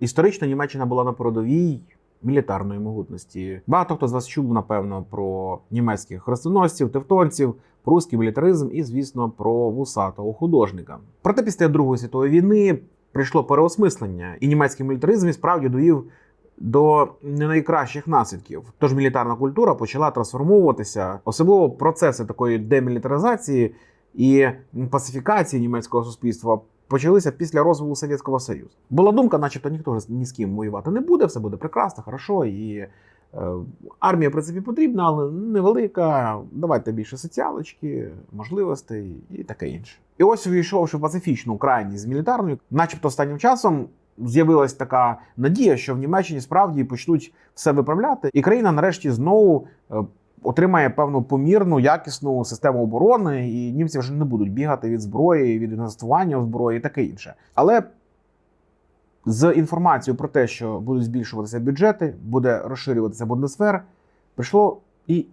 Історично Німеччина була на передовій мілітарної могутності. Багато хто з вас чув, напевно, про німецьких хрестоносців, тевтонців, прусський мілітаризм і, звісно, про вусатого художника. Проте після Другої світової війни прийшло переосмислення, і німецький мілітаризм і справді довів до не найкращих наслідків. Тож мілітарна культура почала трансформовуватися, особливо процеси такої демілітаризації і пацифікації німецького суспільства. Почалися після розвалу Совєтського Союзу. Була думка, начебто ніхто ні з ким воювати не буде, все буде прекрасно, хорошо. І е, армія, в принципі, потрібна, але невелика. Давайте більше соціалочки, можливостей і таке інше. І ось увійшовши в пацифічну крайність з мілітарною, начебто останнім часом з'явилась така надія, що в Німеччині справді почнуть все виправляти, і країна нарешті знову е, отримає певну помірну, якісну систему оборони, і німці вже не будуть бігати від зброї, від інвестування в зброю і таке інше. Але з інформацією про те, що будуть збільшуватися бюджети, буде розширюватися Бундесвер, прийшло і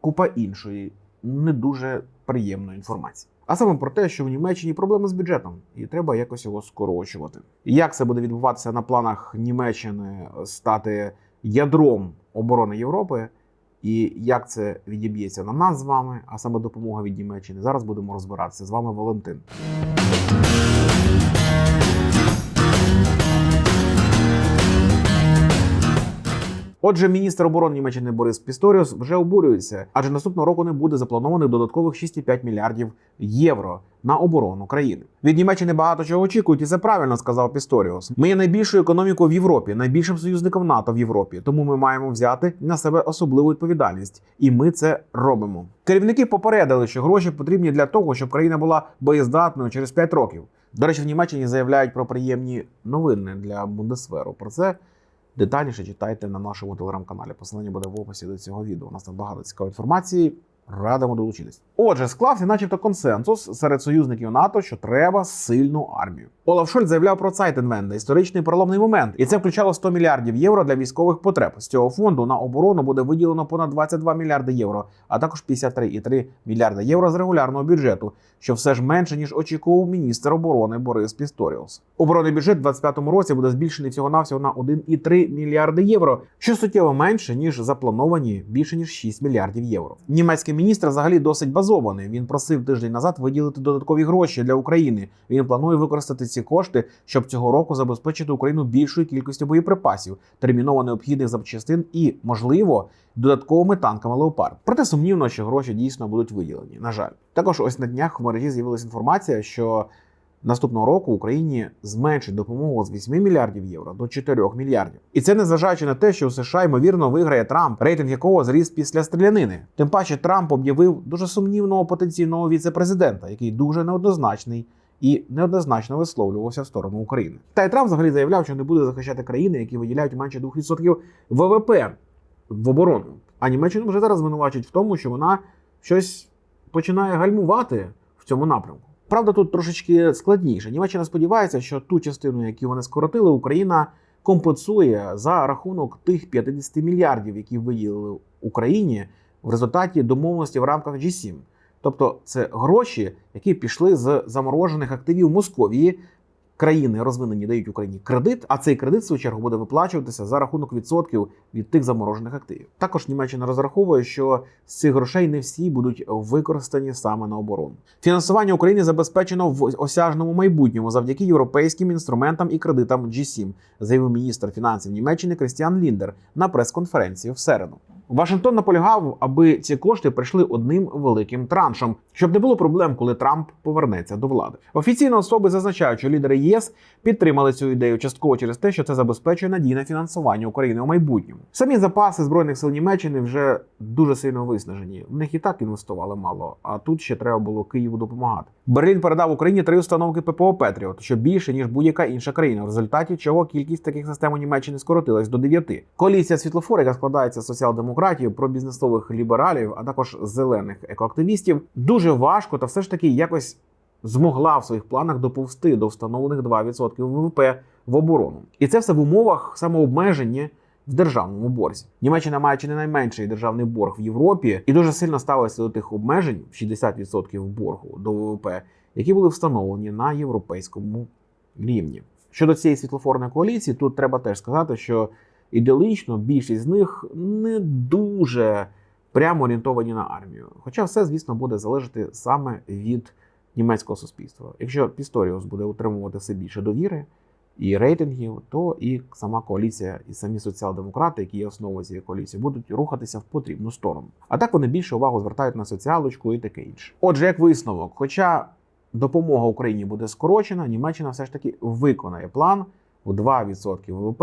купа іншої, не дуже приємної інформації. А саме про те, що в Німеччині проблеми з бюджетом, і треба якось його скорочувати. Як це буде відбуватися на планах Німеччини стати ядром оборони Європи, і як це відіб'ється на нас з вами, а саме допомога від Німеччини. Зараз будемо розбиратися з вами Валентин. Отже, міністр оборони Німеччини Борис Пісторіус вже обурюється, адже наступного року не буде запланованих додаткових 6,5 мільярдів євро на оборону країни. Від Німеччини багато чого очікують, і це правильно сказав Пісторіус. Ми є найбільшою економікою в Європі, найбільшим союзником НАТО в Європі. Тому ми маємо взяти на себе особливу відповідальність, і ми це робимо. Керівники попередили, що гроші потрібні для того, щоб країна була боєздатною через 5 років. До речі, в Німеччині заявляють про приємні новини для Бундесверу. Про це Детальніше читайте на нашому телеграм-каналі. Посилання буде в описі до цього відео. У нас там багато цікавої інформації. Радимо долучитись. Отже, склався, начебто, консенсус серед союзників НАТО, що треба сильну армію. Олаф Шольц заявляв про Цайтенвенде, історичний переломний момент, і це включало 100 мільярдів євро для військових потреб. З цього фонду на оборону буде виділено понад 22 мільярди євро, а також 53,3 мільярда євро з регулярного бюджету, що все ж менше ніж очікував міністр оборони Борис Пісторіус. Оборонний бюджет у 2025 році буде збільшений всього навсього на 1,3 мільярди євро, що суттєво менше ніж заплановані більше ніж 6 мільярдів євро. Німецький міністр взагалі досить базований. Він просив тиждень назад виділити додаткові гроші для України. Він планує використати ці кошти, щоб цього року забезпечити Україну більшою кількістю боєприпасів, терміново необхідних запчастин і, можливо, додатковими танками Леопард. Проте сумнівно, що гроші дійсно будуть виділені. На жаль, також ось на днях в мережі з'явилася інформація, що наступного року Україні зменшить допомогу з 8 мільярдів євро до 4 мільярдів. І це незважаючи на те, що у США ймовірно виграє Трамп, рейтинг якого зріс після стрілянини. Тим паче Трамп об'явив дуже сумнівного потенційного віце-президента, який дуже неоднозначний. І неоднозначно висловлювався в сторону України. Та й Трамп взагалі заявляв, що не буде захищати країни, які виділяють менше 2% ВВП в оборону. А Німеччину вже зараз звинувачують в тому, що вона щось починає гальмувати в цьому напрямку. Правда, тут трошечки складніше. Німеччина сподівається, що ту частину, яку вони скоротили, Україна компенсує за рахунок тих 50 мільярдів, які виділили Україні в результаті домовленості в рамках G7. Тобто це гроші, які пішли з заморожених активів Московії. Країни розвинені дають Україні кредит, а цей кредит в свою чергу буде виплачуватися за рахунок відсотків від тих заморожених активів. Також Німеччина розраховує, що з цих грошей не всі будуть використані саме на оборону. Фінансування України забезпечено в осяжному майбутньому завдяки європейським інструментам і кредитам G7, заявив міністр фінансів Німеччини Крістіан Ліндер на прес-конференції в середу. Вашингтон наполягав, аби ці кошти прийшли одним великим траншем, щоб не було проблем, коли Трамп повернеться до влади. Офіційно особи зазначають, що лідери ЄС підтримали цю ідею частково через те, що це забезпечує надійне фінансування України у майбутньому. Самі запаси збройних сил Німеччини вже дуже сильно виснажені. В них і так інвестували мало, а тут ще треба було Києву допомагати. Берлін передав Україні три установки ППО Петріот, що більше ніж будь-яка інша країна, в результаті чого кількість таких систем у Німеччині скоротилась до дев'яти. Коаліція світлофор, яка складається з соціал-демократів, пробізнесових лібералів, а також зелених екоактивістів, дуже важко та все ж таки якось змогла в своїх планах доповзти до встановлених 2% ВВП в оборону. І це все в умовах самообмеження в державному борзі. Німеччина має чи не найменший державний борг в Європі і дуже сильно ставиться до тих обмежень 60% боргу до ВВП, які були встановлені на європейському рівні. Щодо цієї світлофорної коаліції, тут треба теж сказати, що ідеологічно більшість з них не дуже прямо орієнтовані на армію. Хоча все, звісно, буде залежати саме від німецького суспільства. Якщо Пісторіус буде утримувати все більше довіри і рейтингів, то і сама коаліція, і самі соціал-демократи, які є основою цієї коаліції, будуть рухатися в потрібну сторону. А так вони більше увагу звертають на соціалочку і таке інше. Отже, як висновок, хоча допомога Україні буде скорочена, Німеччина все ж таки виконає план в 2% ВВП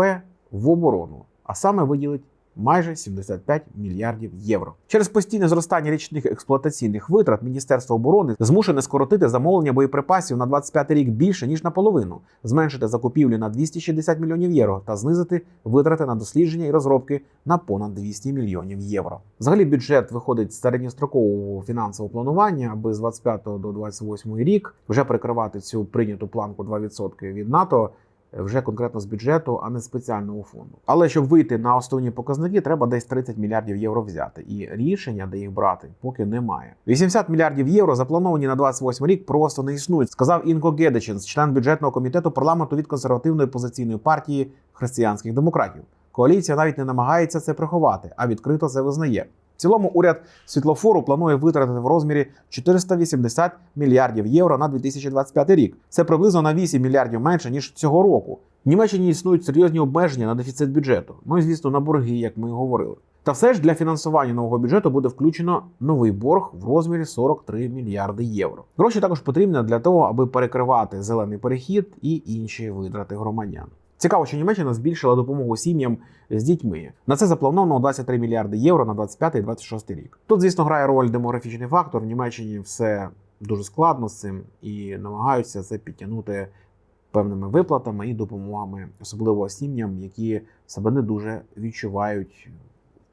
в оборону, а саме виділить майже 75 мільярдів євро. Через постійне зростання річних експлуатаційних витрат Міністерство оборони змушене скоротити замовлення боєприпасів на 25 рік більше ніж наполовину, зменшити закупівлі на 260 мільйонів євро та знизити витрати на дослідження і розробки на понад 200 мільйонів євро. Взагалі бюджет виходить з середньострокового фінансового планування, аби з 25 до 28 рік вже прикривати цю прийняту планку 2% від НАТО вже конкретно з бюджету, а не спеціального фонду. Але щоб вийти на основні показники, треба десь 30 мільярдів євро взяти. І рішення, де їх брати, поки немає. 80 мільярдів євро заплановані на 28 рік просто не існують, сказав Інко Гедечин, член бюджетного комітету парламенту від консервативної позиційної партії християнських демократів. Коаліція навіть не намагається це приховати, а відкрито це визнає. Цілому уряд світлофору планує витратити в розмірі 480 мільярдів євро на 2025 рік. Це приблизно на 8 мільярдів менше ніж цього року. В Німеччині існують серйозні обмеження на дефіцит бюджету. Ну і звісно на борги, як ми і говорили. Та все ж для фінансування нового бюджету буде включено новий борг в розмірі 43 мільярди євро. Гроші також потрібні для того, аби перекривати зелений перехід і інші витрати громадян. Цікаво, що Німеччина збільшила допомогу сім'ям з дітьми. На це заплановано 23 мільярди євро на 25 і 26 рік. Тут, звісно, грає роль демографічний фактор. В Німеччині все дуже складно з цим і намагаються це підтягнути певними виплатами і допомогами, особливо сім'ям, які себе не дуже відчувають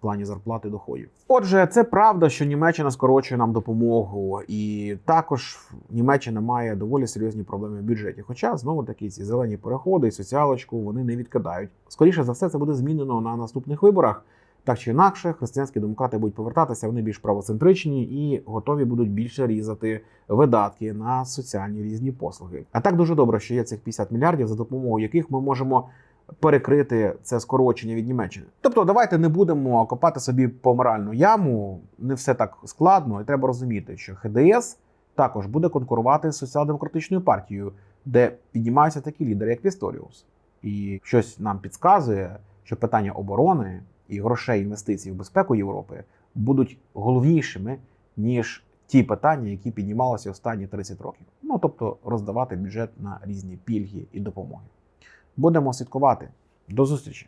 плані зарплати доходів. Отже, це правда, що Німеччина скорочує нам допомогу, і також Німеччина має доволі серйозні проблеми в бюджеті. Хоча знову таки ці зелені переходи і соціалочку вони не відкидають. Скоріше за все, це буде змінено на наступних виборах. Так чи інакше, християнські демократи будуть повертатися, вони більш правоцентричні і готові будуть більше різати видатки на соціальні різні послуги. А так дуже добре, що є цих 50 мільярдів, за допомогою яких ми можемо перекрити це скорочення від Німеччини. Тобто, давайте не будемо копати собі помиральну яму. Не все так складно, і треба розуміти, що ХДС також буде конкурувати з соціал-демократичною партією, де піднімаються такі лідери, як Пісторіус. І щось нам підказує, що питання оборони і грошей інвестицій в безпеку Європи будуть головнішими ніж ті питання, які піднімалися останні 30 років. Ну тобто роздавати бюджет на різні пільги і допомоги. Будемо слідкувати. До зустрічі!